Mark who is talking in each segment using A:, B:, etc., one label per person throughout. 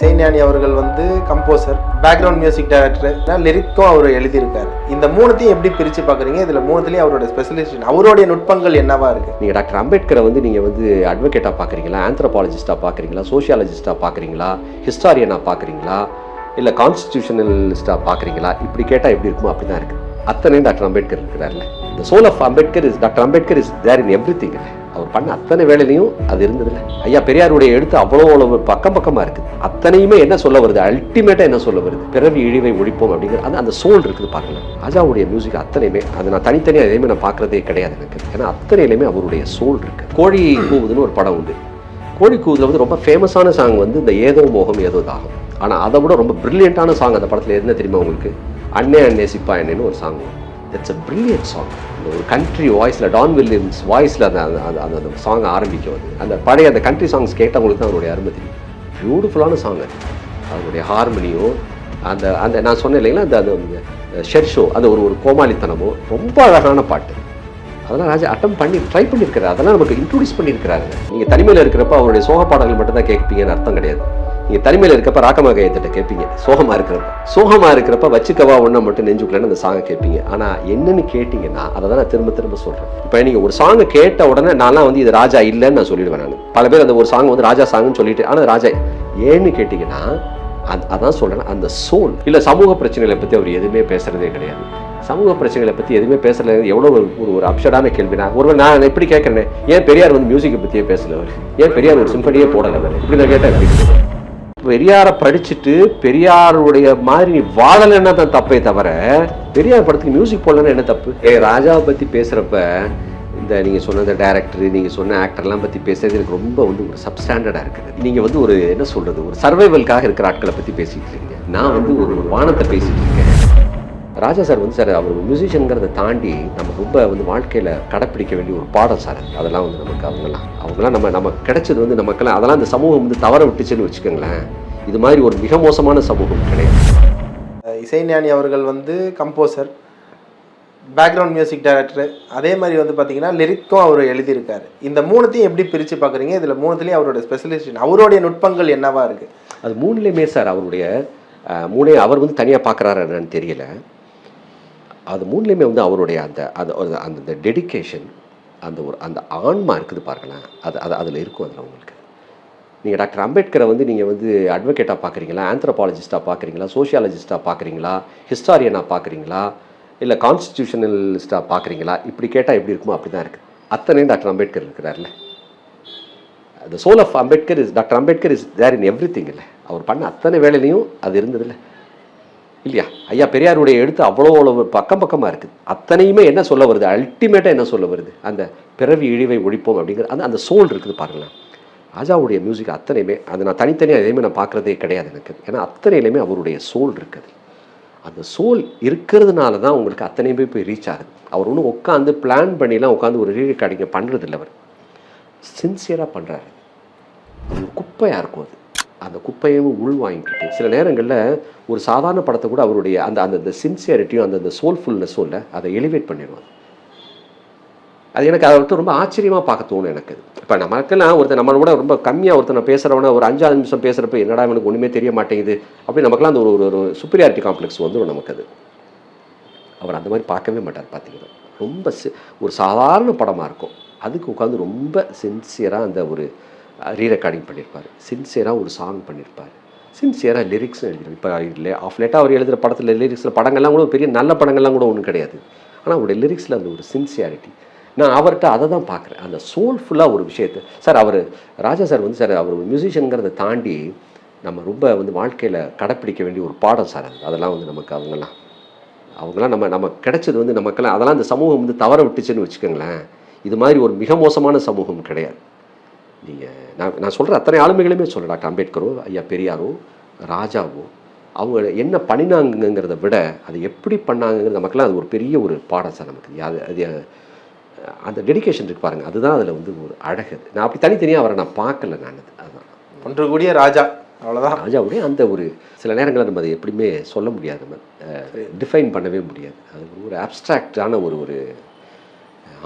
A: செய்ஞானி அவர்கள் வந்து composer background music director லிரிக்கும் அவர் எழுதியிருக்காரு. இந்த மூணுத்தையும் எப்படி பிரித்து பார்க்குறீங்க? இதில் மூணுத்துலேயும் அவரோட ஸ்பெஷலிஸ்ட் அவருடைய நுட்பங்கள் என்னவா இருக்கு?
B: நீங்கள் டாக்டர் அம்பேத்கரை வந்து நீங்கள் வந்து அட்வொகேட்டாக பார்க்குறீங்களா? ஆந்த்ரபாலஜிஸ்ட்டாக பார்க்குறீங்களா? சோஷியாலஜிஸ்ட்டாக பார்க்குறீங்களா? ஹிஸ்டாரியனாக பார்க்குறீங்களா? இல்லை கான்ஸ்டியூஷனலிஸ்ட்டாக பார்க்குறீங்களா? இப்படி கேட்டால் எப்படி இருக்குமோ அப்படி தான் இருக்குது அத்தனையும் டாக்டர் அம்பேத்கர் இருக்கிறார்ல இந்த soul of Ambedkar is doctor Ambedkar is there in everything அவர் பண்ண அத்தனை வேலையிலையும் அது இருந்ததில்ல. ஐயா பெரியாருடைய எழுத்து அவ்வளோ அவ்வளோ பக்கம் பக்கமாக இருக்குது அத்தனையுமே என்ன சொல்ல வருது? அல்டிமேட்டாக என்ன சொல்ல வருது? பிறவி இழிவை ஒழிப்போம் அப்படிங்கிற அது அந்த சோல் இருக்குது பார்க்கலாம் ராஜாவுடைய மியூசிக் அத்தனையுமே அது நான் தனித்தனியாக எதையுமே நான் பார்க்குறதே கிடையாது எனக்கு. ஏன்னா அத்தனையிலுமே அவருடைய சோல் இருக்குது கோழி கூவுதுன்னு ஒரு படம் உண்டு. கோழி கூவுதில் வந்து ரொம்ப ஃபேமஸான சாங் வந்து இந்த ஏதோ மோகம் ஏதோ தாகம். ஆனால் அதை விட ரொம்ப பிரில்லியண்ட்டான சாங் அந்த படத்தில் என்ன தெரியுமா உங்களுக்கு? அண்ணே அண்ணே சிப்பா அண்ணேன்னு ஒரு song it's a brilliant song அந்த ஒரு கண்ட்ரி வாய்ஸில் டான் வில்லியம்ஸ் வாய்ஸில் அந்த அந்த அந்த- சாங் ஆரம்பிக்கும் அது. அந்த பழைய அந்த கண்ட்ரி சாங்ஸ் கேட்டவங்களுக்கு தான் அவருடைய அருமை தெரியும். பியூட்டிஃபுல்லான சாங் அது. அவருடைய ஹார்மனியோ அந்த அந்த நான் சொன்னேன் இல்லைங்களா அந்த அந்த ஷெட் ஷோ அந்த ஒரு ஒரு கோமாளித்தனமோ ரொம்ப அழகான பாட்டு. அதெல்லாம் ராஜா அட்டம் பண்ணி ட்ரை பண்ணியிருக்கிறாரு அதெல்லாம் நமக்கு இன்ட்ரொடியூஸ் பண்ணியிருக்கிறாரு நீங்கள் தனிமையில் இருக்கிறப்ப அவருடைய சோக பாடல்கள் மட்டும் தான் கேட்பீங்கன்னு அர்த்தம் கிடையாது. நீங்கள் தனிமையில் இருக்கப்ப ராக்கமாக கையத்திட்ட கேட்பீங்க சோகமாக இருக்கிறப்ப. சோகமாக இருக்கிறப்ப வச்சுக்கவா ஒன்றை மட்டும் நெஞ்சுக்கலன்னு அந்த சாங்கை கேட்பீங்க ஆனால் என்னன்னு கேட்டிங்கன்னா அதை தான் நான் திரும்ப திரும்ப சொல்கிறேன் இப்போ நீங்கள் ஒரு சாங்கை கேட்ட உடனே நான்லாம் வந்து இது ராஜா இல்லைன்னு நான் சொல்லிடுவேன் நான். பல பேர் அந்த ஒரு சாங் வந்து ராஜா சாங்னு சொல்லிட்டு ஆனால் ராஜா ஏன்னு கேட்டிங்கன்னா அது அதான் சொல்கிறேன் அந்த சோல் இல்லை சமூக பிரச்சனைகளை பற்றி அவர் எதுவுமே பேசுகிறதே கிடையாது. சமூக பிரச்சனைகளை பற்றி எதுவுமே பேசல எவ்வளோ ஒரு ஒரு அப்சடான கேள்வி நான் ஒருவர் நான் எப்படி கேட்குறேன் ஏன் பெரியார் வந்து மியூசிக்கை பற்றியே பேசல அவர்? ஏன் பெரியார் ஒரு சிம்பனியே போடலை இப்படி நான் கேட்டேன் எப்படி? பெரியாரை படிச்சுட்டு பெரியாருடைய மாதிரி நீ வாழலைன்னா தான் தப்பே தவிர பெரியார் படத்துக்கு மியூசிக் போடலன்னா என்ன தப்பு? ஏ ராஜாவை பற்றி பேசுகிறப்ப இந்த நீங்கள் சொன்ன இந்த டேரக்டர் நீங்கள் சொன்ன ஆக்டர்லாம் பற்றி பேசுறது எனக்கு ரொம்ப வந்து ஒரு சப்ஸ்டாண்டர்டாக இருக்குது. நீங்கள் வந்து ஒரு என்ன சொல்கிறது ஒரு சர்வைவலுக்காக இருக்கிற ஆட்களை பற்றி பேசிகிட்டு இருக்கீங்க. நான் வந்து ஒரு வானத்தை பேசிகிட்டு இருக்கேன். ராஜா சார் வந்து சார் அவர் மியூசிஷியனுங்கிறத தாண்டி நம்ம ரொம்ப வந்து வாழ்க்கையில் கடைப்பிடிக்க வேண்டிய ஒரு பாடம் சார். அது. அதெல்லாம் வந்து நமக்கு அவங்கெல்லாம் அவங்கெல்லாம் நம்ம நம்ம கிடைச்சது வந்து நமக்கெல்லாம் அதெல்லாம் இந்த சமூகம் வந்து தவற விட்டுச்சுன்னு வச்சுக்கோங்களேன். இது மாதிரி ஒரு மிக மோசமான சமூகம் கிடையாது.
A: இசைஞானி அவர்கள் வந்து கம்போசர் பேக்ரவுண்ட் மியூசிக் டைரக்டர் அதே மாதிரி வந்து பார்த்தீங்கன்னா லிரிக்கும் அவர் எழுதியிருக்காரு. இந்த மூணுத்தையும் எப்படி பிரித்து பார்க்குறீங்க இதில் மூணுத்துலேயும் அவரோட ஸ்பெஷலிஸ்ட் அவருடைய நுட்பங்கள் என்னவா இருக்கு?
B: அது மூணுலேயுமே சார் அவருடைய மூணே அவர் வந்து தனியாக பார்க்குறாரு என்னன்னு தெரியல. அது மூணுலேயுமே வந்து அவருடைய அந்த அது ஒரு- அந்த அந்த டெடிகேஷன் அந்த ஒரு அந்த ஆன்மா இருக்குது பாருங்களேன். அது அது அதில் இருக்கும் அதில் உங்களுக்கு. நீங்கள் டாக்டர் அம்பேத்கரை வந்து நீங்கள் வந்து அட்வொகேட்டாக பார்க்குறீங்களா ஆந்த்ரோபாலஜிஸ்ட்டாக பார்க்குறீங்களா சோஷியாலஜிஸ்ட்டாக பார்க்குறீங்களா ஹிஸ்டாரியனாக பார்க்குறீங்களா இல்லை கான்ஸ்டியூஷனலிஸ்ட்டாக பார்க்குறீங்களா இப்படி கேட்டால் எப்படி இருக்குமோ அப்படி தான் இருக்குது அத்தனையும் doctor Ambedkar இருக்கிறார்ல. The soul of Ambedkar is doctor Ambedkar is there in everything இல்லை. அவர் பண்ண அத்தனை வேலையிலையும் அது இருந்ததில்லை. இல்லையா? ஐயா பெரியாருடைய எழுத்து அவ்வளோ அவ்வளோ பக்கம் பக்கமாக இருக்குது. அத்தனையுமே என்ன சொல்ல வருது? அல்டிமேட்டாக என்ன சொல்ல வருது? அந்த பிறவி இழிவை ஒழிப்போம் அப்படிங்கிற அந்த அந்த சோல் இருக்குது பாருங்களேன். ராஜாவுடைய மியூசிக் அத்தனையுமே அதை நான் தனித்தனியாக எதையுமே நான் பார்க்குறதே கிடையாது எனக்கு. ஏன்னா அத்தனையிலையுமே அவருடைய சோல் இருக்குது. அந்த சோல் இருக்கிறதுனால தான் உங்களுக்கு அத்தனையுமே போய் ரீச் ஆகுது. அவர் ஒன்றும் உட்காந்து பிளான் பண்ணிலாம் உட்காந்து ஒரு ரீ ரெக்கார்டிங்கை பண்ணுறது அவர். சின்சியராக பண்ணுறாரு அது குப்பையாக இருக்கும் அது. அந்த குப்பையும் உள் வாங்கிக்கிட்டு சில நேரங்களில் ஒரு சாதாரண படத்தை கூட அவருடைய அந்த அந்த சின்சியாரிட்டியும் சின்சியரிட்டியும் அந்த அந்த சோல்ஃபுல்னஸும் இல்லை அதை எலிவேட் பண்ணிடுவாங்க அது எனக்கு அதை விட்டு ரொம்ப ஆச்சரியமாக பார்க்க தோணும் எனக்கு இப்போ நமக்கெல்லாம் ஒருத்தர் நம்மளை விட ரொம்ப கம்மியாக ஒருத்தனை பேசுகிறவன ஒரு அஞ்சாறு நிமிஷம் பேசுகிறப்ப என்னடா எனக்கு ஒன்றுமே தெரிய மாட்டேங்குது அப்படி நமக்குலாம் அந்த ஒரு ஒரு ஒரு சுப்பீரியாரிட்டி காம்ப்ளெக்ஸ் வந்துடும் நமக்கு அது அவர் அந்த மாதிரி பார்க்கவே மாட்டார் பார்த்தீங்கன்னா. ரொம்ப ஒரு சாதாரண படமாக இருக்கும். அதுக்கு உட்காந்து ரொம்ப சின்சியராக அந்த ஒரு ரீ ரெக்கார்டிங் பண்ணியிருப்பார் சின்சியராக ஒரு சாங் பண்ணியிருப்பார் சின்சியராக லிரிக்ஸும் எழுதிருப்பார். இப்போ இல்லை ஆஃப் லேட்டாக அவர் எழுதுகிற படத்தில் லிரிக்ஸில் படங்கள்லாம் கூட பெரிய நல்ல படங்கள்லாம் கூட ஒன்றும் கிடையாது. ஆனால் அவருடைய லிரிக்ஸில் அந்த ஒரு சின்சியாரிட்டி நான் அவர்கிட்ட அதை தான் பார்க்குறேன். அந்த சோல்ஃபுல்லாக ஒரு விஷயத்தை சார் அவர் ராஜா சார் வந்து சார் அவர் மியூசிஷியனுங்கிறத தாண்டி நம்ம ரொம்ப வந்து வாழ்க்கையில் கடைப்பிடிக்க வேண்டிய ஒரு பாடம் சார் அது. அதெல்லாம் வந்து நமக்கு அவங்கெல்லாம் அவங்களாம் நம்ம நம்ம கிடைச்சது வந்து நமக்கெல்லாம் அதெல்லாம் அந்த சமூகம் வந்து தவற விட்டுச்சுன்னு வச்சுக்கோங்களேன். இது மாதிரி ஒரு மிக மோசமான சமூகம் கிடையாது. நீங்கள் நான் நான் சொல்கிற அத்தனை ஆளுமைகளுமே சொல்கிறேன் டாக்டர் அம்பேத்கரோ ஐயா பெரியாரோ ராஜாவோ அவங்க என்ன பண்ணினாங்கங்கிறத விட அது எப்படி பண்ணாங்கங்கிறது நமக்கெல்லாம் அது ஒரு பெரிய ஒரு பாடம் சார் நமக்கு. அது அது அந்த டெடிகேஷன் இருக்கு பாருங்க அதுதான் அதில் வந்து ஒரு அழகு. நான் அப்படி தனித்தனியாக அவரை நான் பார்க்கல நான் அது அதுதான்
A: ஒன்று கூடிய ராஜா அவ்வளோதான்
B: ராஜாவுடைய அந்த ஒரு சில நேரங்களில் நம்ம அதை எப்படியுமே சொல்ல முடியாது நம்ம டிஃபைன் பண்ணவே முடியாது. அது ஒரு அப்ட்ராக்டான ஒரு ஒரு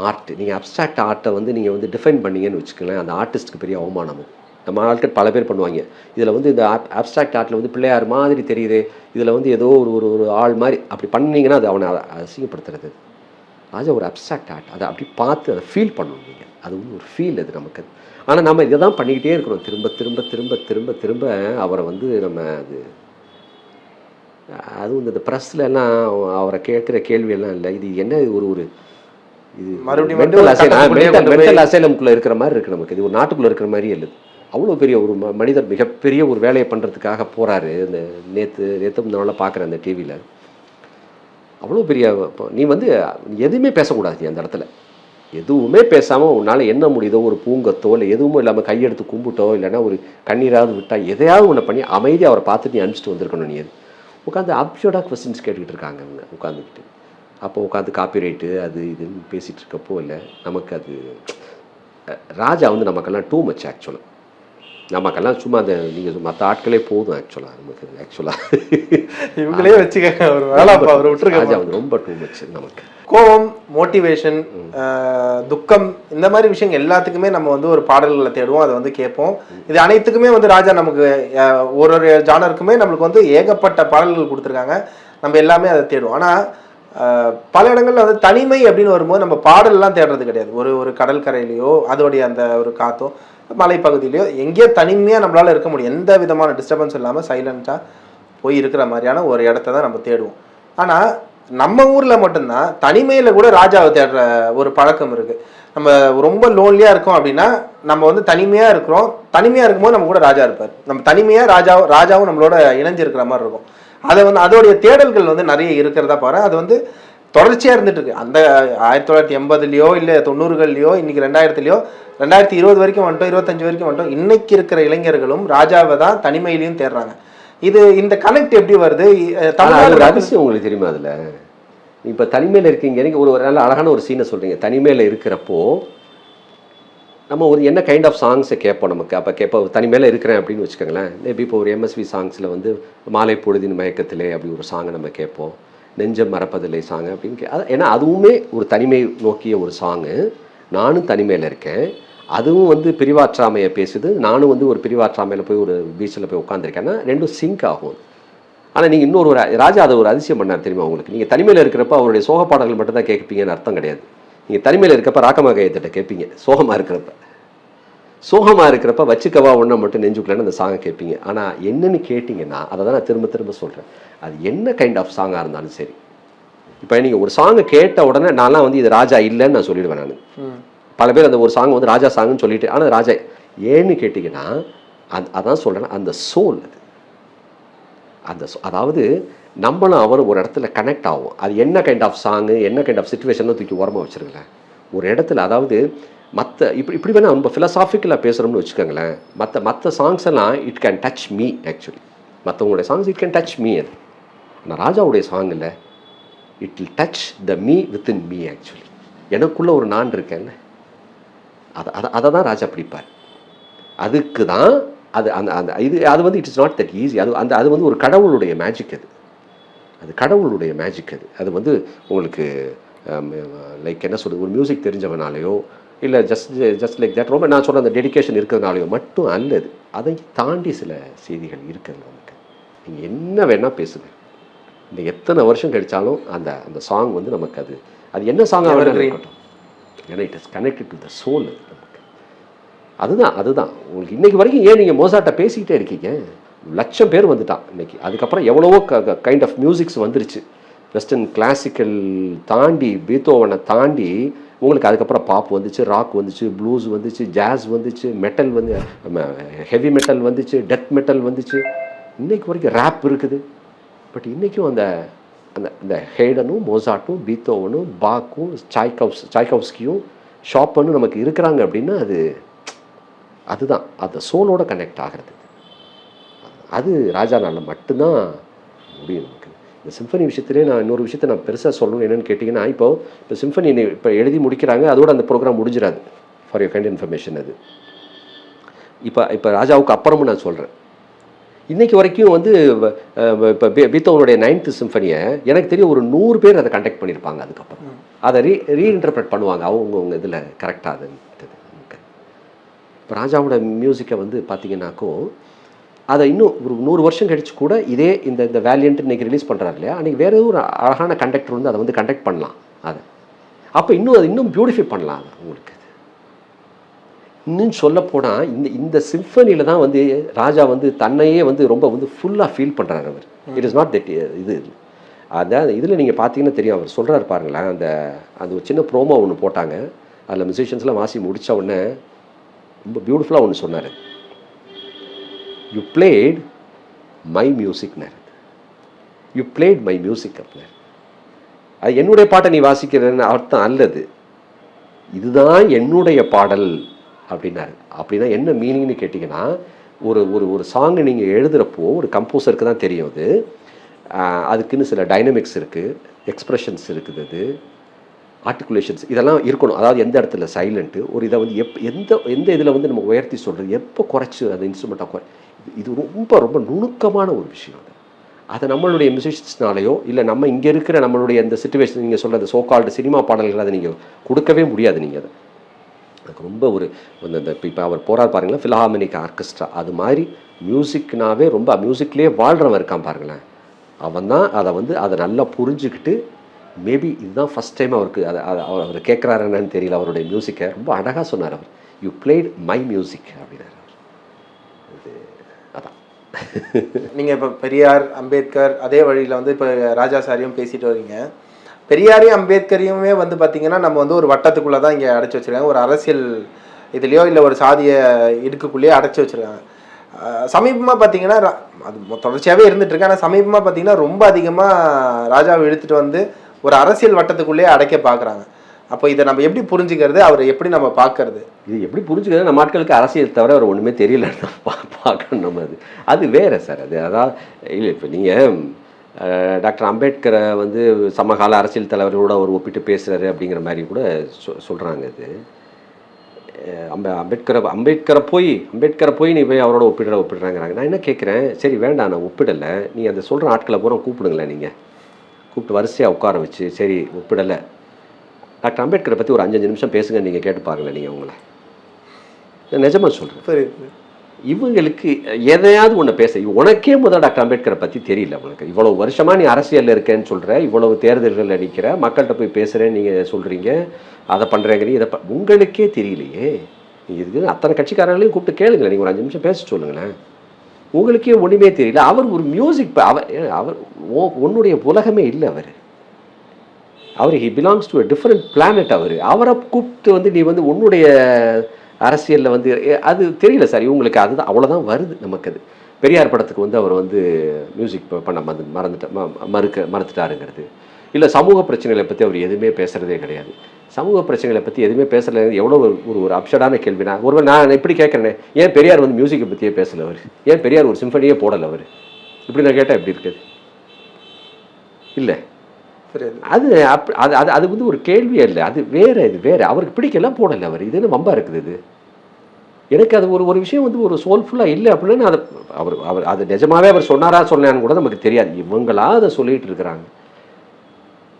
B: ஆர்ட் நீங்கள் அப்ட்ராக்ட் ஆர்ட்டை வந்து நீங்கள் வந்து டிஃபைன் பண்ணீங்கன்னு வச்சுக்கோங்களேன் அந்த ஆர்டிஸ்ட்டுக்கு பெரிய அவமானமும். நம்ம ஆட்கள் பல பேர் பண்ணுவாங்க. இதில் வந்து இந்த அப்ட்ராக்ட் ஆர்ட்டில் வந்து பிள்ளையார் மாதிரி தெரியுது இதில் வந்து ஏதோ ஒரு ஒரு ஒரு ஆள் மாதிரி அப்படி பண்ணிங்கன்னா அது அவனை அசிங்கப்படுத்துறது. ராஜா ஒரு அப்ட்ராக்ட் ஆர்ட் அதை அப்படி பார்த்து அதை ஃபீல் பண்ணணும் நீங்கள் அது வந்து ஒரு ஃபீல் அது நமக்கு. ஆனால் நம்ம இதை தான் பண்ணிக்கிட்டே இருக்கிறோம். திரும்ப திரும்ப திரும்ப திரும்ப திரும்ப அவரை வந்து நம்ம அது அதுவும் இந்த ப்ரெஸ்ல எல்லாம் அவரை கேட்குற கேள்வியெல்லாம் இல்லை. இது என்ன இது ஒரு ஒரு இது
A: மறுபடியும்
B: மென்டல் அசைலம்குள்ளே இருக்கிற மாதிரி இருக்குது நமக்கு. இது ஒரு நாட்டுக்குள்ளே இருக்கிற மாதிரியே இல்லை. அவ்வளோ பெரிய ஒரு மனிதர் மிகப்பெரிய ஒரு வேலையை பண்ணுறதுக்காக போகிறாரு இந்த நேற்று நேற்று முன்னால பார்க்குறேன் அந்த டிவியில் அவ்வளோ பெரிய நீ வந்து எதுவுமே பேசக்கூடாது நீ அந்த இடத்துல. எதுவுமே பேசாமல் உன்னால் என்ன முடியுதோ ஒரு பூங்கத்தோ இல்லை எதுவும் இல்லாமல் கையெடுத்து கும்பிட்டோ இல்லைன்னா ஒரு கண்ணீராவது விட்டா எதையாவது ஒன்று பண்ணி அமைதியாக அவரை பார்த்துட்டு நீ அனுப்பிச்சிட்டு வந்திருக்கணும் நீ அது உட்காந்து அப்சர்டாக கொஸ்டின்ஸ் கேட்டுக்கிட்டு இருக்காங்க அவங்க உட்காந்துக்கிட்டு அப்போ உட்காந்து காப்பிரைட்டு அது இதுன்னு பேசிகிட்டு இருக்கப்போ இல்லை நமக்கு அது ராஜா வந்து நமக்கெல்லாம் டூ மச் ஆக்சுவலாக நமக்கெல்லாம் சும்மா அந்த நீங்கள் மற்ற ஆட்களே போதும் ஆக்சுவலாக நமக்கு ஆக்சுவலாக
A: இவங்களே வச்சுக்கங்க அவர்
B: ராஜா வந்து ரொம்ப டூ மச் நமக்கு.
A: கோபம் மோட்டிவேஷன் துக்கம் இந்த மாதிரி விஷயங்கள் எல்லாத்துக்குமே நம்ம வந்து ஒரு பாடல்களை தேடுவோம் அதை வந்து கேட்போம். இது அனைத்துக்குமே வந்து ராஜா நமக்கு ஒரு ஒரு ஜானருக்குமே நம்மளுக்கு வந்து ஏகப்பட்ட பாடல்கள் கொடுத்துருக்காங்க. நம்ம எல்லாமே அதை தேடுவோம். ஆனால் பல இடங்களில் வந்து தனிமை அப்படின்னு வரும்போது நம்ம பாடல்லாம் தேடுறது கிடையாது. ஒரு ஒரு கடற்கரையிலையோ அதோடைய அந்த ஒரு காத்தோ மலைப்பகுதியிலையோ எங்கேயோ தனிமையாக நம்மளால் இருக்க முடியும். எந்த விதமான டிஸ்டர்பன்ஸ் இல்லாமல் சைலண்ட்டாக போய் இருக்கிற மாதிரியான ஒரு இடத்த தான் நம்ம தேடுவோம். ஆனால் நம்ம ஊரில் மட்டும்தான் தனிமையில் கூட ராஜாவை தேடுற ஒரு பழக்கம் இருக்குது நம்ம ரொம்ப லோன்லியாக இருக்கோம் அப்படின்னா நம்ம வந்து தனிமையாக இருக்கிறோம். தனிமையாக இருக்கும்போது நம்ம கூட ராஜா இருப்பார். நம்ம தனிமையாக ராஜாவும் ராஜாவும் நம்மளோட இணைஞ்சிருக்கிற மாதிரி இருக்கும். அதை வந்து அதோடைய தேடல்கள் வந்து நிறைய இருக்கிறதா பாரு. அது வந்து தொடர்ச்சியாக இருந்துட்டு இருக்கு. அந்த ஆயிரத்தி தொள்ளாயிரத்தி எண்பதுலையோ இல்லை தொண்ணூறுகள்லையோ இன்னைக்கு ரெண்டாயிரத்துலையோ ரெண்டாயிரத்தி இருபது வரைக்கும் வந்துட்டோம் இருபத்தஞ்சு வரைக்கும் வந்துட்டோம். இன்னைக்கு இருக்கிற இளைஞர்களும் ராஜாவை தான் தனிமையிலையும் தேடுறாங்க. இது இந்த கனெக்ட் எப்படி வருது? தமிழ்நாடு
B: அதிசயம் உங்களுக்கு தெரியுமா அதில்? இப்போ தனிமையில் இருக்கீங்க ஒரு நல்ல அழகான ஒரு சீனை சொல்கிறீங்க தனிமையில் இருக்கிறப்போ நம்ம ஒரு என்ன கைண்ட் ஆஃப் சாங்ஸை கேட்போம் நமக்கு? அப்போ கேட்போ தனிமையில் இருக்கிறேன் அப்படின்னு வச்சுக்கோங்களேன். மேபி இப்போ ஒரு எம்எஸ்வி சாங்ஸில் வந்து மாலை பொழுதின் மயக்கத்திலே அப்படி ஒரு சாங்கை நம்ம கேட்போம். நெஞ்சம் மறப்பதில்லை சாங் அப்படின்னு கே அது ஏன்னா அதுவுமே ஒரு தனிமை நோக்கிய ஒரு சாங்கு நானும் தனிமையில் இருக்கேன். அதுவும் வந்து பிரிவாற்றாமையை பேசுது. நானும் வந்து ஒரு பிரிவாற்றாமையில் போய் ஒரு பீச்சில் போய் உட்காந்துருக்கேன்னா ரெண்டும் சிங்க் ஆகும். ஆனால் நீங்கள் இன்னொரு ராஜா அதை ஒரு அதிசயம் பண்ணார் தெரியுமா உங்களுக்கு? நீங்கள் தனிமையில் இருக்கிறப்ப அவருடைய சோக பாடல்கள் மட்டும் தான் கேட்பீங்கன்னு அர்த்தம் கிடையாது. நீங்கள் தனிமையில் இருக்கப்ப ராக்கமா கையத்திட்ட கேட்பீங்க. சோகமாக இருக்கிறப்ப. சோகமாக இருக்கிறப்ப வச்சுக்கவா ஒன்றை மட்டும் நெஞ்சுக்கலன்னு அந்த சாங்கை கேட்பீங்க. ஆனால் என்னன்னு கேட்டிங்கன்னா அதை தான் நான் திரும்ப திரும்ப சொல்கிறேன் அது என்ன கைண்ட் ஆஃப் சாங்காக இருந்தாலும் சரி. இப்போ நீங்கள் ஒரு சாங்கை கேட்ட உடனே நான்லாம் வந்து இது ராஜா இல்லைன்னு நான் சொல்லிடுவேன் நான். பல பேர் அந்த ஒரு சாங் வந்து ராஜா சாங்னு சொல்லிட்டு ஆனால் ராஜா ஏன்னு கேட்டிங்கன்னா அதான் சொல்கிறேன் அந்த சோல் அது. அந்த அதாவது நம்மளும் அவரும் ஒரு இடத்துல கனெக்ட் ஆகும் அது என்ன கைண்ட் ஆஃப் சாங்கு என்ன கைண்ட் ஆஃப் சுச்சுவேஷனும் தூக்கி ஓரமாக வச்சுருங்களேன். ஒரு இடத்துல அதாவது மற்ற இப்படி இப்படி வேணால் ரொம்ப ஃபிலசாஃபிக்கலாக பேசுகிறோம்னு வச்சுக்கோங்களேன். மற்ற மற்ற சாங்ஸ் எல்லாம் it can touch me actually மற்றவங்களுடைய songs it can touch me அது. ஆனால் ராஜாவுடைய சாங் இல்லை. It will touch the me within me actually எனக்குள்ளே ஒரு நான் இருக்கேன்ல. அதை அதை அதை தான் ராஜா பிடிப்பார். அதுக்கு தான் அது அந்த அந்த இது அது வந்து it is not that easy அது அந்த அது வந்து ஒரு கடவுளுடைய மேஜிக் அது. அது கடவுளுடைய மேஜிக் அது. அது வந்து உங்களுக்கு லைக் என்ன சொல்றது ஒரு மியூசிக் தெரிஞ்சவனாலேயோ இல்லை ஜஸ்ட் ஜஸ்ட் லைக் தட் ரொம்ப நான் சொல்ற அந்த டெடிகேஷன் இருக்கிறதுனாலையோ மட்டும் அல்லது அதை. தாண்டி சில செய்திகள் இருக்குது நமக்கு. நீங்கள் என்ன வேணால் பேசுங்க. இந்த எத்தனை வருஷம் கழிச்சாலும் அந்த அந்த சாங் வந்து நமக்கு அது அது என்ன
A: Evergreen.
B: இருக்கட்டும். ஏன்னா it is connected to the soul அது நமக்கு. அதுதான் அதுதான். உங்களுக்கு இன்னைக்கு வரைக்கும் ஏன் நீங்கள் மோசாட்டை பேசிக்கிட்டே இருக்கீங்க? லட்சம் பேர் வந்துட்டான் இன்றைக்கி அதுக்கப்புறம் எவ்வளவோ கைண்ட் ஆஃப் மியூசிக்ஸ் வந்துருச்சு. வெஸ்டர்ன் கிளாசிக்கல் தாண்டி பீத்தோவனை தாண்டி உங்களுக்கு அதுக்கப்புறம் பாப் வந்துச்சு ராக் வந்துச்சு ப்ளூஸ் வந்துச்சு ஜாஸ் வந்துச்சு மெட்டல் வந்து ஹெவி மெட்டல் வந்துச்சு டெத் மெட்டல் வந்துச்சு. இன்றைக்கு வரைக்கும் ரேப் இருக்குது. பட் இன்றைக்கும் அந்த அந்த இந்த ஹேடனும் மோசாட்டும் பீத்தோவனும் பாக்கும் சாய்கவ்ஸ் சாய்கவ்ஸ்கியும் ஷாப்பனும் நமக்கு இருக்கிறாங்க அப்படின்னா அது அதுதான். அந்த சோலோட கனெக்ட் ஆகிறது அது ராஜானால மட்டும்தான் முடியும் நமக்கு. இந்த சிம்பனி விஷயத்திலே நான் இன்னொரு விஷயத்தை நான் பெருசாக சொல்லணும். என்னன்னு கேட்டிங்கன்னா இப்போ இப்போ சிம்பனி இப்போ எழுதி முடிக்கிறாங்க அதோட அந்த ப்ரோக்ராம் முடிஞ்சிடாது. ஃபார் யூர் கைண்ட் இன்ஃபர்மேஷன் அது. இப்போ இப்போ ராஜாவுக்கு அப்புறமும் நான் சொல்கிறேன் இன்னைக்கு வரைக்கும் வந்து இப்போ பீத்தவனுடைய நைன்த்து சிம்பனியை எனக்கு தெரியும் ஒரு நூறு பேர் அதை கண்டக்ட் பண்ணியிருப்பாங்க அதுக்கப்புறம். அதை ரீ ரீஇன்டர்பிரட் பண்ணுவாங்க. அவங்கவுங்க இதில் கரெக்டாக அது இப்போ ராஜாவோட மியூசிக்கை வந்து பார்த்தீங்கன்னாக்கும் அதை இன்னும் ஒரு நூறு வருஷம் கழிச்சு கூட இதே இந்த இந்த வேலியன்ட் இன்றைக்கி ரிலீஸ் பண்ணுறாரு இல்லையா? அன்றைக்கி வேறு ஒரு அழகான கண்டக்டர் வந்து அதை வந்து கண்டக்ட் பண்ணலாம் அதை. அப்போ இன்னும் அதை இன்னும் பியூட்டிஃபை பண்ணலாம் அதை உங்களுக்கு. இன்னும் சொல்லப்போனால் இந்த இந்த சிம்பனியில் தான் வந்து ராஜா வந்து தன்னையே வந்து ரொம்ப வந்து ஃபுல்லாக ஃபீல் பண்ணுறாரு அவர். இட் இஸ் நாட் தட் இது அதான் இதில் நீங்கள் பார்த்தீங்கன்னா தெரியும் அவர் சொல்கிறாரு பாருங்களேன் அந்த அந்த ஒரு சின்ன ப்ரோமோ ஒன்று போட்டாங்க. அதில் மியூசிஷியன்ஸ்லாம் வாசி முடித்த உடனே ரொம்ப பியூட்டிஃபுல்லாக ஒன்று சொன்னார். யூ பிளேட் மை மியூசிக்னார் யூ பிளேட் மை மியூசிக் அப்படின்னாரு அது என்னுடைய பாட்டை நீ வாசிக்கிறன்னு அர்த்தம் அல்லது? இதுதான் என்னுடைய பாடல் அப்படின்னாரு. அப்படின்னா என்ன மீனிங்னு கேட்டிங்கன்னா ஒரு ஒரு ஒரு சாங் நீங்கள் எழுதுகிறப்போ ஒரு கம்போசருக்கு தான் தெரியும் அது. அதுக்குன்னு சில டைனமிக்ஸ் இருக்குது எக்ஸ்ப்ரெஷன்ஸ் இருக்குது அது ஆர்டிகுலேஷன்ஸ் இதெல்லாம் இருக்கணும். அதாவது எந்த இடத்துல சைலண்ட்டு ஒரு இதை வந்து எப் எந்த எந்த இதில் வந்து நம்ம உயர்த்தி சொல்கிறது எப்போ குறைச்சி அந்த இன்ஸ்ட்ருமெண்ட்டாக குறை இது- ரொம்ப ரொம்ப நுணுக்கமான ஒரு விஷயம் அது. அதை நம்மளுடைய மியூசிஷியன்ஸ்னாலேயோ இல்லை நம்ம இங்கே இருக்கிற நம்மளுடைய அந்த சுச்சுவேஷன் நீங்கள் சொல்கிற அந்த சோகால்டு சினிமா பாடல்கள் அதை நீங்கள் கொடுக்கவே முடியாது நீங்கள் அதை. எனக்கு ரொம்ப ஒரு அந்த இந்த இப்போ அவர் போகிறார் பாருங்களேன் ஃபிலஹார்மனிக் ஆர்கெஸ்ட்ரா அது மாதிரி மியூசிக்னாவே ரொம்ப மியூசிக்லேயே வாழ்கிறவன் இருக்கான் பாருங்களேன். அவன் தான் அதை வந்து அதை நல்லா புரிஞ்சுக்கிட்டு மேபி இதுதான் ஃபஸ்ட் டைம் அவருக்கு அதை அதை அவர் அவர் கேட்குறாரு என்னன்னு தெரியல அவருடைய மியூசிக்கை ரொம்ப அழகாக சொன்னார் அவர். யூ பிளேட் மை மியூசிக் அப்படின்னாரு.
A: நீங்கள் இப்போ பெரியார் அம்பேத்கர் அதே வழியில் வந்து இப்போ ராஜாசாரியும் பேசிட்டு வரீங்க. பெரியாரையும் அம்பேத்கரையுமே வந்து பார்த்தீங்கன்னா நம்ம வந்து ஒரு வட்டத்துக்குள்ளே தான் இங்கே அடைச்சி வச்சிருக்காங்க. ஒரு அரசியல் இதுலேயோ இல்லை ஒரு சாதிய இடுக்குக்குள்ளேயோ அடைச்சி வச்சிருக்காங்க. சமீபமாக பார்த்தீங்கன்னா அது தொடர்ச்சியாகவே இருந்துட்டு ஆனால் சமீபமாக பார்த்தீங்கன்னா ரொம்ப அதிகமாக ராஜாவை இழுத்துட்டு வந்து ஒரு அரசியல் வட்டத்துக்குள்ளேயே அடைக்க பார்க்குறாங்க அப்போ இதை நம்ம எப்படி புரிஞ்சுக்கிறது? அவரை எப்படி நம்ம பார்க்கறது?
B: இது எப்படி புரிஞ்சுக்கிறது? நம்ம ஆட்களுக்கு அரசியல் தவிர அவர் ஒன்றுமே தெரியல. பா பார்க்கணும் நம்ம அது. அது வேறு சார் அது அதாவது இல்லை இப்போ நீங்கள் டாக்டர் அம்பேத்கரை வந்து சமகால அரசியல் தலைவர்களோட அவர் ஒப்பிட்டு பேசுகிறாரு அப்படிங்கிற மாதிரி கூட சொ சொல்கிறாங்க இது. அம்ப அம்பேத்கரை அம்பேத்கரை போய் அம்பேத்கரை போய் நீ போய் அவரோட ஒப்பிடுற ஒப்பிடுறாங்கிறாங்க. நான் என்ன கேட்குறேன்? சரி வேண்டாம் நான் ஒப்பிடலை. நீ அந்த சொல்கிற ஆட்களை பூரா கூப்பிடுங்களேன் நீங்கள் கூப்பிட்டு வரிசையாக உட்கார வச்சு சரி ஒப்பிடலை. டாக்டர் அம்பேத்கரை பற்றி ஒரு அஞ்சஞ்சு நிமிஷம் பேசுங்க நீங்கள் கேட்டு பாருங்களேன் நீங்கள் உங்களை. நான் நிஜமாக சொல்கிறேன்
A: புரியுது
B: இவங்களுக்கு எதையாவது ஒன்று பேச. உனக்கே முதல் டாக்டர் அம்பேத்கரை பற்றி தெரியல உனக்கு. இவ்வளவு வருஷமா நீ அரசியலில் இருக்கேன்னு சொல்கிற இவ்வளவு தேர்தல்களில் நிற்கிற மக்கள்கிட்ட போய் பேசுகிறேன்னு நீங்கள் சொல்கிறீங்க அதை பண்ணுறேங்கிறீங்க இதை ப- உங்களுக்கே தெரியலையே. இதுக்கு அத்தனை கட்சிக்காரர்களையும் கூப்பிட்டு கேளுங்களேன் நீங்கள் ஒரு அஞ்சு நிமிஷம் பேச சொல்லுங்களேன். உங்களுக்கே ஒன்றுமே தெரியல. அவர் ஒரு மியூசிக் அவர் அவர் உன்- உன்னுடைய உலகமே இல்லை அவர். அவர் he belongs to a different planet அவர். அவரை கூப்பிட்டு வந்து நீ வந்து உன்னுடைய அரசியலில் வந்து அது தெரியல சார். இவங்களுக்கு அதுதான் அவ்வளோதான் வருது நமக்கு அது. பெரியார் படத்துக்கு வந்து அவர் வந்து மியூசிக் பண்ண மறந்து மறந்துட்ட ம- மறுக்க மறந்துட்டாருங்கிறது இல்லை சமூக பிரச்சனைகளை பற்றி அவர் எதுவுமே பேசுகிறதே கிடையாது. சமூக பிரச்சனைகளை பற்றி எதுவுமே பேசல. எவ்வளோ ஒரு ஒரு ஒரு அப்சடான கேள்வி. நான் நான் இப்படி கேட்குறேனே. ஏன் பெரியார் வந்து மியூசிக்கை பற்றியே பேசல அவர்? ஏன் பெரியார் ஒரு சிம்பனியே போடலை அவர்? இப்படி நான் கேட்டால் எப்படி இருக்குது? இல்லை. அது அப் அது அது அது வந்து ஒரு கேள்வியே இல்லை அது வேறு இது வேறு. அவருக்கு பிடிக்கலாம் போடலை அவர். இது என்ன வம்பா இருக்குது இது? எனக்கு அது ஒரு ஒரு விஷயம் வந்து ஒரு சோல்ஃபுல்லாக இல்லை அப்படின்னு அதை அவர் அவர் அது நிஜமாகவே அவர் சொன்னாரா சொன்னான்னு கூட நமக்கு தெரியாது. இவங்களா அதை சொல்லிட்டு இருக்கிறாங்க.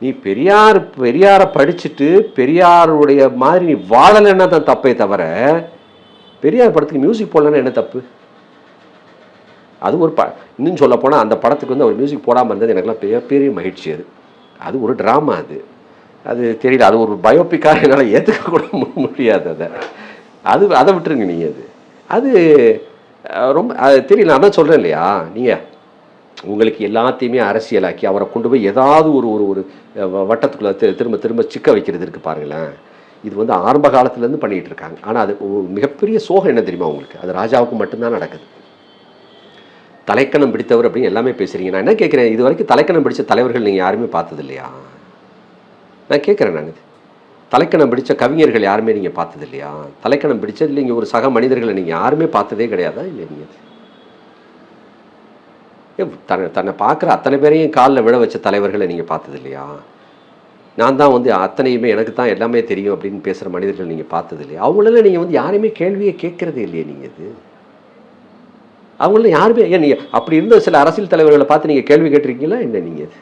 B: நீ பெரியார் பெரியாரை படிச்சுட்டு பெரியாருடைய மாதிரி நீ வாழலைன்னா தான் தப்பே தவிர பெரியார் படத்துக்கு மியூசிக் போடலன்னா என்ன தப்பு? அது ஒரு ப இன்னும் சொல்ல போனால் அந்த படத்துக்கு வந்து அவர் மியூசிக் போடாமல் இருந்தது எனக்குலாம் பெரிய பெரிய மகிழ்ச்சி அது. அது ஒரு ட்ராமா அது. அது தெரியல அது ஒரு பயோபிக்காக என்னால் ஏற்றுக்க கூட முடியாது அதை. அது அதை விட்டுருங்க நீங்கள் அது. அது ரொம்ப அது தெரியல நான் தான் சொல்கிறேன் இல்லையா? நீங்கள் உங்களுக்கு எல்லாத்தையுமே அரசியலாக்கி அவரை கொண்டு போய் ஏதாவது ஒரு ஒரு ஒரு வட்டத்துக்குள்ளே வட்டத்துக்குள்ள திரும்ப திரும்ப சிக்க வைக்கிறது இருக்குது பாருங்களேன். இது வந்து ஆரம்ப காலத்துலேருந்து பண்ணிகிட்டு இருக்காங்க. ஆனால் அது மிகப்பெரிய சோகம் என்ன தெரியுமா உங்களுக்கு? அது ராஜாவுக்கு மட்டும்தான் நடக்குது. தலைக்கணம் பிடித்தவர் அப்படின்னு எல்லாமே பேசுகிறீங்க நான் என்ன கேட்குறேன்? இது வரைக்கும் தலைக்கணம் பிடிச்ச தலைவர்கள் நீங்கள் யாருமே பார்த்தது இல்லையா நான் கேட்குறேன் நான் இது. தலைக்கணம் பிடிச்ச கவிஞர்கள் யாருமே நீங்கள் பார்த்தது இல்லையா தலைக்கணம் பிடிச்ச இல்லைங்க ஒரு சக மனிதர்களை நீங்கள் யாருமே பார்த்ததே கிடையாதா? இல்லை நீங்கள் ஏ, தன்னை தன்னை பார்க்குற அத்தனை பேரையும் காலில் விழ வச்ச தலைவர்களை நீங்கள் பார்த்தது இல்லையா நான் தான் வந்து அத்தனையுமே எனக்கு தான் எல்லாமே தெரியும் அப்படின்னு பேசுகிற மனிதர்கள் நீங்கள் பார்த்தது இல்லையா அவங்களெல்லாம் நீங்கள் வந்து யாரையுமே கேள்வியே கேட்குறதே இல்லையே நீங்கள் இது. அவங்கள யாருமே ஏன் நீங்கள் அப்படி இருந்த சில அரசியல் தலைவர்களை பார்த்து நீங்கள் கேள்வி கேட்டிருக்கீங்களா? என்ன நீங்கள் இது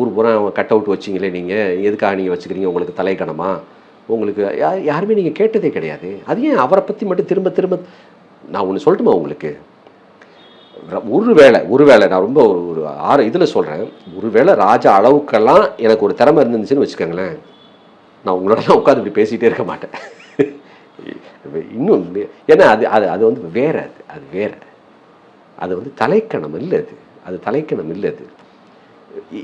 B: ஊர் பூரா கட் அவுட் வச்சிங்களே நீங்கள் எதுக்காக நீங்கள் வச்சுக்கிறீங்க? உங்களுக்கு தலைக்கணமா உங்களுக்கு யா யாருமே நீங்கள் கேட்டதே கிடையாது. அது ஏன் அவரை பற்றி மட்டும் திரும்ப திரும்ப நான் ஒன்று சொல்லட்டுமா உங்களுக்கு? ஒரு வேளை ஒரு வேளை நான் ரொம்ப ஒரு ஒரு ஆறு இதில் சொல்கிறேன் ஒரு வேளை ராஜா அளவுக்கெல்லாம் எனக்கு ஒரு திறமை இருந்துச்சுன்னு வச்சுக்கோங்களேன். நான் உங்களோட உட்காந்து இப்படி பேசிகிட்டே இருக்க மாட்டேன். இன்னும் ஏன்னா அது அது அது வந்து வேற அது அது வேற அது வந்து தலைக்கணம் இல்லை அது அது தலைக்கணம் இல்லை அது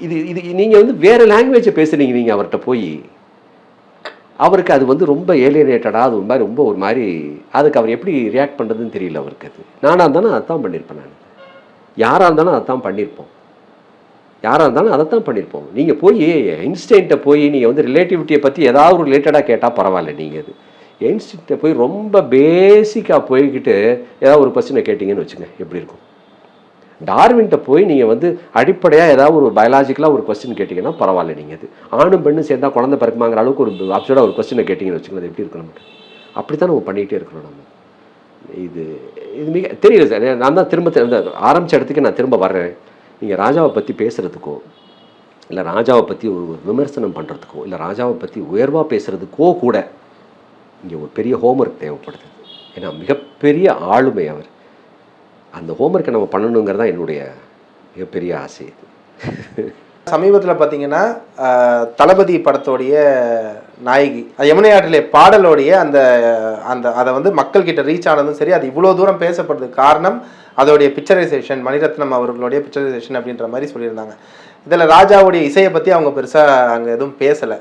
B: இது இது நீங்கள் வந்து வேறு லாங்குவேஜை பேசுனீங்க நீங்கள் அவர்கிட்ட போய். அவருக்கு அது வந்து ரொம்ப ஏலியனேட்டடாக அது ஒரு மாதிரி ரொம்ப ஒரு மாதிரி அதுக்கு அவர் எப்படி ரியாக்ட் பண்ணுறதுன்னு தெரியல அவருக்கு அது. நானாக இருந்தாலும் அதான் பண்ணியிருப்பேன் நான். யாராக இருந்தாலும் அதான் பண்ணியிருப்போம் யாராக இருந்தாலும் அதை தான் பண்ணியிருப்போம் நீங்கள் போய் இன்ஸ்டன்ட்டை போய் நீங்கள் வந்து ரிலேட்டிவிட்டியை பற்றி ஏதாவது ஒரு ரிலேட்டடாக கேட்டால் பரவாயில்ல நீங்கள் அது. இன்ஸ்டன்ட்டை போய் ரொம்ப பேசிக்காக போய்கிட்டு ஏதாவது ஒரு கொஸ்டினை கேட்டிங்கன்னு வச்சுங்க எப்படி இருக்கும்? டார்வின்ட்ட போய் நீங்கள் வந்து அடிப்படையாக ஏதாவது ஒரு பயாலாஜிக்கலாக ஒரு கொஸ்டின் கேட்டிங்கன்னா பரவாயில்ல நீங்கள் அது. ஆணும் பெண்ணும் சேர்ந்தா குழந்தை பிறக்குமாங்கிற அளவுக்கு ஒரு அப்சர்டாக ஒரு கொஸ்டினை கேட்டிங்கன்னு வச்சுக்கோங்க. அது எப்படி இருக்கும் நமக்கு? அப்படி தான் நம்ம பண்ணிகிட்டே இருக்கிறோம் நம்ம. இது இது மிக தெரியல சார். நான் தான் திரும்ப திரும்ப ஆரம்பித்த இடத்துக்கு நான் திரும்ப வர்றேன். நீங்கள் ராஜாவை பற்றி பேசுகிறதுக்கோ இல்லை ராஜாவை பற்றி ஒரு விமர்சனம் பண்ணுறதுக்கோ இல்லை ராஜாவை பற்றி உயர்வாக பேசுகிறதுக்கோ கூட இங்கே ஒரு பெரிய ஹோம்ஒர்க் தேவைப்படுது. ஏன்னா மிகப்பெரிய ஆளுமை அவர். அந்த ஹோம்ஒர்க்கை நம்ம பண்ணணுங்கிறது தான் என்னுடைய மிகப்பெரிய ஆசை இது.
A: சமீபத்தில் பார்த்தீங்கன்னா தளபதி படத்தோடைய நாயகி அது யமுனை ஆற்றிலே பாடலோடைய அந்த அந்த அதை வந்து மக்கள்கிட்ட ரீச் ஆனதும் சரி அது இவ்வளோ தூரம் பேசப்படுது. காரணம் அதோடைய பிக்சரைசேஷன் மணிரத்னம் அவர்களுடைய பிக்சரைசேஷன் அப்படின்ற மாதிரி சொல்லியிருந்தாங்க. இதில் ராஜாவுடைய இசையை பற்றி அவங்க பெருசாக அங்கே எதுவும் பேசலை.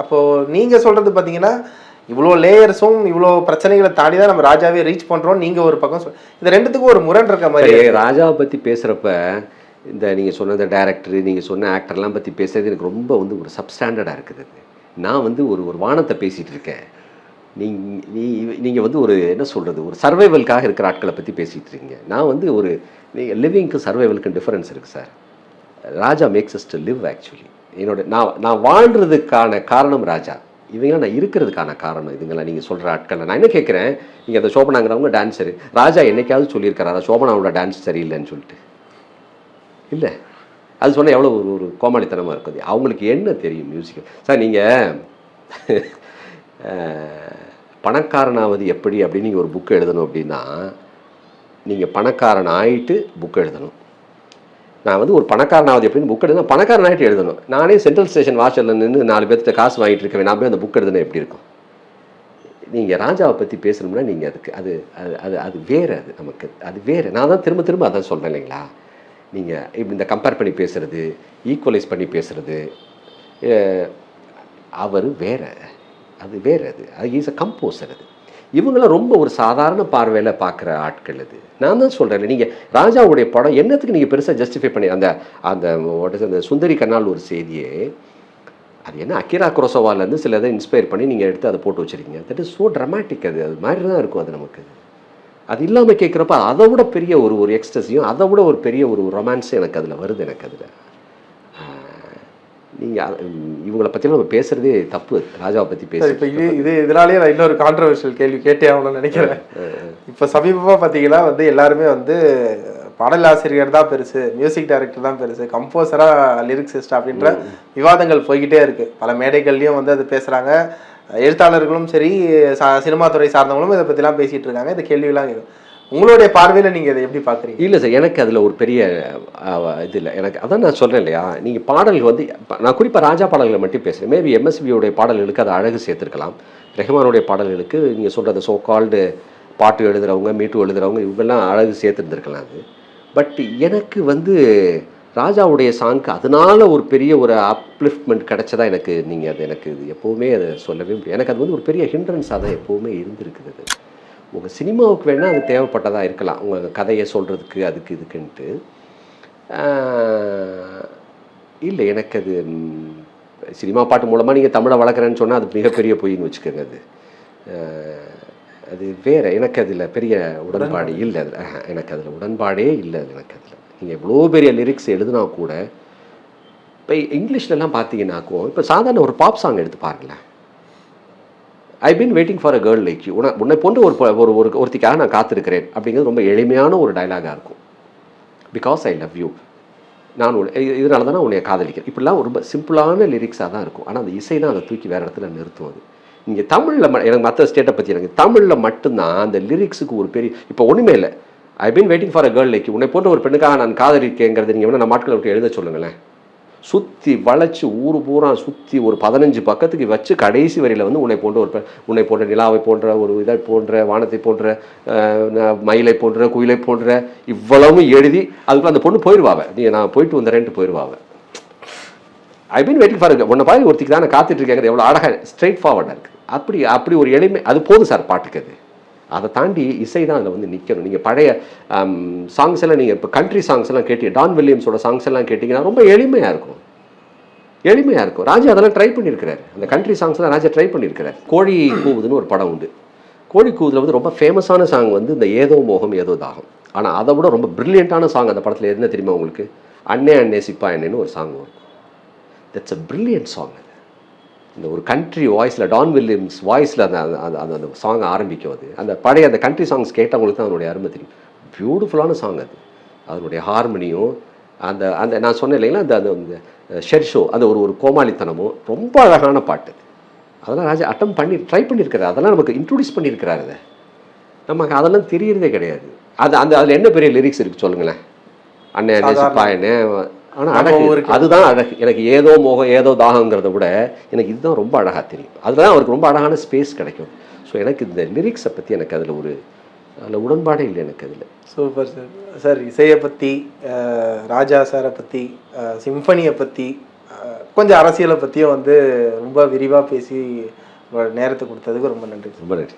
A: அப்போது நீங்கள் சொல்கிறது பார்த்தீங்கன்னா இவ்வளோ லேயர்ஸும் இவ்வளோ பிரச்சனைகளை தாண்டி தான் நம்ம ராஜாவே ரீச் பண்ணுறோம் நீங்கள் ஒரு பக்கம் சொல் இது ரெண்டுத்துக்கும் ஒரு முரண் இருக்க மாதிரி
B: ராஜாவை பற்றி பேசுகிறப்ப இந்த நீங்கள் சொன்ன இந்த டேரக்டர் நீங்கள் சொன்ன ஆக்டர்லாம் பற்றி பேசுறது எனக்கு ரொம்ப வந்து ஒரு சப்ஸ்டாண்டர்டாக இருக்குது. நான் வந்து ஒரு ஒரு வானத்தை பேசிகிட்டு இருக்கேன். நீங்க நீ நீங்கள் வந்து ஒரு என்ன சொல்கிறது ஒரு சர்வைவலுக்காக இருக்கிற ஆட்களை பற்றி பேசிகிட்டு இருக்கீங்க. நான் வந்து ஒரு நீங்கள் லிவிங்க்கு சர்வைவலுக்கும் டிஃபரன்ஸ் இருக்குது sir Raja makes us to live actually என்னோட நான் நான் வாழ்கிறதுக்கான காரணம் ராஜா. இவங்களாம் நான் இருக்கிறதுக்கான காரணம் இதுங்களாம் நீங்கள் சொல்கிற ஆட்கள். நான் என்ன கேட்குறேன்? நீங்கள் அந்த சோபனாங்கிறவங்க டான்ஸரு ராஜா என்னைக்காவது சொல்லியிருக்காரா சோபனாவோட டான்ஸ் சரியில்லைன்னு சொல்லிட்டு. இல்லை. அது சொன்னால் எவ்வளோ ஒரு ஒரு கோமாளித்தனமாக இருக்குது. அவங்களுக்கு என்ன தெரியும் மியூசிக் சார் நீங்கள் பணக்காரனாவது எப்படி அப்படின்னு நீங்கள் ஒரு புக் எழுதணும் அப்படின்னா நீங்கள் பணக்காரன் ஆகிட்டு புக் எழுதணும். நான் வந்து ஒரு பணக்காரனாவது எப்படின்னு புக் எழுதுனா பணக்காரன் ஆகிட்டு எழுதணும். நானே சென்ட்ரல் ஸ்டேஷன் வாசலில் நின்று நாலு பேர்த்திட்ட காசு வாங்கிட்டு இருக்கேன். நான் போய் அந்த புக் எழுதுனா எப்படி இருக்கும்? நீங்கள் ராஜாவை பற்றி பேசணும்னா நீங்கள் அதுக்கு அது அது அது அது வேறு அது நமக்கு. அது வேறு. நான் தான் திரும்ப திரும்ப அதான் சொல்கிறேன் இல்லைங்களா? நீங்கள் இப்படி இந்த கம்பேர் பண்ணி பேசுகிறது ஈக்குவலைஸ் பண்ணி பேசுகிறது அவர் வேற. அது வேறு அது. அது ஈஸ் அ கம்போசர் அது. இவங்களாம் ரொம்ப ஒரு சாதாரண பார்வையில் பார்க்குற ஆட்கள் இது. நான் தான் சொல்கிறேன் நீங்கள் ராஜாவுடைய படம் என்னத்துக்கு நீங்கள் பெருசாக ஜஸ்டிஃபை பண்ணி அந்த அந்த அந்த சுந்தரி கண்ணால் ஒரு செய்தியே அது என்ன அக்கிரா குரோசோவாலேருந்து சில இதை இன்ஸ்பயர் பண்ணி நீங்கள் எடுத்து அதை போட்டு வச்சுருக்கீங்க. தட் இஸ் ஸோ ட்ரமாட்டிக் அது. அது மாதிரி தான் இருக்கும் அது நமக்கு. அது இல்லாமல் கேட்குறப்ப அதை விட பெரிய ஒரு ஒரு எக்ஸ்டஸையும் அதை விட ஒரு பெரிய ஒரு ரொமான்ஸும் எனக்கு அதில் வருது எனக்கு அதில். நீங்கள் இவங்களை பற்றிலாம் நம்ம பேசுகிறதே தப்பு. ராஜாவை பற்றி
A: சார் இப்போ இது
B: பேச
A: இது இதனாலேயே நான் இன்னொரு கான்ட்ரவர்ஷியல் கேள்வி கேட்டே ஆகணும்னு நினைக்கிறேன். இப்போ சமீபமாக பார்த்தீங்கன்னா வந்து எல்லாருமே வந்து பாடலாசிரியர் தான் பெருசு மியூசிக் டைரக்டர் தான் பெருசு கம்போசராக லிரிக்ஸிஸ்ட் அப்படின்ற விவாதங்கள் போய்கிட்டே இருக்கு. பல மேடைகள்லையும் வந்து அது பேசுகிறாங்க எழுத்தாளர்களும் சரி சினிமா துறை சார்ந்தவங்களும் இதை பற்றிலாம் பேசிகிட்டு இருக்காங்க. இந்த கேள்வியெல்லாம் கேக்கும். உங்களுடைய பார்வையில் நீங்கள் இதை எப்படி பார்க்குறீங்க?
B: இல்லை சார் எனக்கு அதில் ஒரு பெரிய இது இல்லை. எனக்கு அதான் நான் சொல்கிறேன் இல்லையா? நீங்கள் பாடல்கள் வந்து நான் குறிப்பாக ராஜா பாடல்களை மட்டும் பேசுகிறேன் மேபி எம்எஸ்பியோடைய பாடல்களுக்கு அதை அழகு சேர்த்துருக்கலாம். ரெஹ்மானுடைய பாடல்களுக்கு நீங்கள் சொல்கிறது ஸோ சோ கால்டு பாட்டு எழுதுகிறவங்க மீட்டு எழுதுகிறவங்க இவங்கெல்லாம் அழகு சேர்த்துருந்துருக்கலாம் அது. பட் எனக்கு வந்து ராஜாவுடைய சாங்க்கு அதனால ஒரு பெரிய ஒரு அப்லிஃப்ட்மெண்ட் கிடைச்சதா எனக்கு நீங்கள் அது எனக்கு இது எப்போவுமே அதை சொல்லவே முடியும் எனக்கு அது வந்து ஒரு பெரிய ஹிண்ட்ரன்ஸாக தான் எப்போவுமே இருந்திருக்குது அது. உங்கள் சினிமாவுக்கு வேணால் அது தேவைப்பட்டதாக இருக்கலாம். உங்கள் கதையை சொல்கிறதுக்கு அதுக்கு இதுக்குன்ட்டு. இல்லை எனக்கு அது சினிமா பாட்டு மூலமாக நீங்கள் தமிழை வளர்க்குறேன்னு சொன்னால் அது மிகப்பெரிய பொய்ன்னு வச்சுக்கோங்க அது. அது வேறு எனக்கு அதில் பெரிய உடன்பாடு இல்லை அதில். எனக்கு அதில் உடன்பாடே இல்லை அது எனக்கு அதில். நீங்கள் எவ்வளோ பெரிய லிரிக்ஸ் எழுதுனா கூட இப்போ இங்கிலீஷ்லலாம் பார்த்தீங்கன்னாக்கும் இப்போ சாதாரண ஒரு பாப் சாங் எடுத்து பாருங்களேன். I been waiting for a girl like you உன உன்னை போன்று ஒரு ஒரு ஒரு ஒருத்திக்காக நான் காத்திருக்கிறேன் அப்படிங்கிறது ரொம்ப எளிமையான ஒரு டைலாகாக இருக்கும். பிகாஸ் ஐ லவ் யூ நான் உன்னை இதனால தான் நான் உன்னை காதலிக்கிறேன். இப்படிலாம் ரொம்ப சிம்பிளான லிரிக்ஸாக தான் இருக்கும். ஆனால் அந்த இசை தான் அதை தூக்கி வேறு இடத்துல நிறுத்துவது அது. நீங்கள் தமிழில் எனக்கு மற்ற ஸ்டேட்டை பற்றி எனக்கு தமிழில் மட்டும்தான் அந்த லிரிக்ஸுக்கு ஒரு பெரிய இப்போ ஒன்றுமே இல்லை. I been waiting for a girl like உன்னை போன்ற ஒரு பெண்ணுக்காக நான் காதலிக்கேங்கிறது நீங்கள் வேணா நான் மாட்களை விட்டு எழுத சொல்லுங்களேன். சுற்றி வளைச்சி ஊர் பூரா சுற்றி ஒரு பதினஞ்சு பக்கத்துக்கு வச்சு கடைசி வரியில் வந்து உன்னை போன்ற ஒரு உன்னை போன்ற நிலாவை போன்ற ஒரு இதை போன்ற வானத்தை போன்ற மயிலை போன்ற குயிலை போன்ற இவ்வளவும் எழுதி அதுக்குள்ள அந்த பொண்ணு போயிடுவாவ நீ நான் போயிட்டு வந்துடுறேன்ட்டு போயிடுவாவ ஐ மீன் வெயிட்டிங் ஃபார் உன்னை பாதி ஒருத்திக்கு தான் காத்துட்டு இருக்கேங்கிறது எவ்வளோ அழகாக ஸ்ட்ரெயிட் ஃபார்வர்டாக இருக்குது அப்படி அப்படி ஒரு எளிமை அது போதும் சார் பாட்டுக்கு அது. அதை தாண்டி இசை தான் அதில் வந்து நிற்கணும் நீங்கள் பழைய சாங்ஸ் எல்லாம் நீங்கள் இப்போ கண்ட்ரி சாங்ஸ் எல்லாம் கேட்டீங்க டான் வில்லியம்ஸோட சாங்ஸ் எல்லாம் கேட்டிங்கன்னா ரொம்ப எளிமையாக இருக்கும். எளிமையாக இருக்கும். ராஜா அதெல்லாம் ட்ரை பண்ணியிருக்கிறார் அந்த கண்ட்ரி சாங்ஸ்லாம் ராஜா ட்ரை பண்ணியிருக்கிறார் கோழி கூவுதுன்னு ஒரு படம் உண்டு. கோழி கூவுதில் வந்து ரொம்ப ஃபேமஸான சாங் வந்து இந்த ஏதோ மோகம் ஏதோ தாகம். ஆனால் அதை விட ரொம்ப பிரில்லியண்ட்டான சாங் அந்த படத்தில் என்ன தெரியுமா உங்களுக்கு? அண்ணே அண்ணே சிப்பா அண்ணேன்னு ஒரு சாங் வரும். தட்ஸ் அ பிரில்லியன்ட் சாங் அது. இந்த ஒரு கண்ட்ரி வாய்ஸில் டான் வில்லியம்ஸ் வாய்ஸில் அந்த அந்த- அந்த சாங் ஆரம்பிக்கும் அது. அந்த பழைய அந்த கண்ட்ரி சாங்ஸ் கேட்டவங்களுக்கு தான் அதனுடைய அருமை தெரியும். பியூட்டிஃபுல்லான சாங் அது. அதனுடைய ஹார்மனியும் அந்த அந்த நான் சொன்னேன் இல்லைங்களா அந்த அந்த ஷெர்ஷோ அந்த ஒரு ஒரு கோமாளித்தனமும் ரொம்ப அழகான பாட்டு அது. அதெல்லாம் ராஜா அட்டம் பண்ணி ட்ரை பண்ணியிருக்கிறாரு அதெல்லாம் நமக்கு இன்ட்ரடியூஸ் பண்ணியிருக்கிறாரு அதை. நமக்கு அதெல்லாம் தெரியறதே கிடையாது. அது அந்த அதில் என்ன பெரிய லிரிக்ஸ் இருக்குது சொல்லுங்களேன்? அண்ணே அண்ணே
A: சாதாரண.
B: சிப்பா அண்ணே ஆனால் அழகு. அதுதான் அழகு. எனக்கு ஏதோ மோகம் ஏதோ தாகங்கிறத விட எனக்கு இதுதான் ரொம்ப அழகாக தெரியும். அதுதான் அவருக்கு ரொம்ப அழகான ஸ்பேஸ் கிடைக்கும். ஸோ எனக்கு இந்த லிரிக்ஸை பற்றி எனக்கு அதில் ஒரு அதில் உடன்பாடே இல்லை எனக்கு அதில்.
A: சூப்பர் சார் சார் இசையை பற்றி ராஜா சாரை பற்றி சிம்பனியை பற்றி கொஞ்சம் அரசியலை பற்றியும் வந்து ரொம்ப விரிவாக பேசி நேரத்தை கொடுத்ததுக்கு ரொம்ப நன்றி
B: ரொம்ப நன்றி.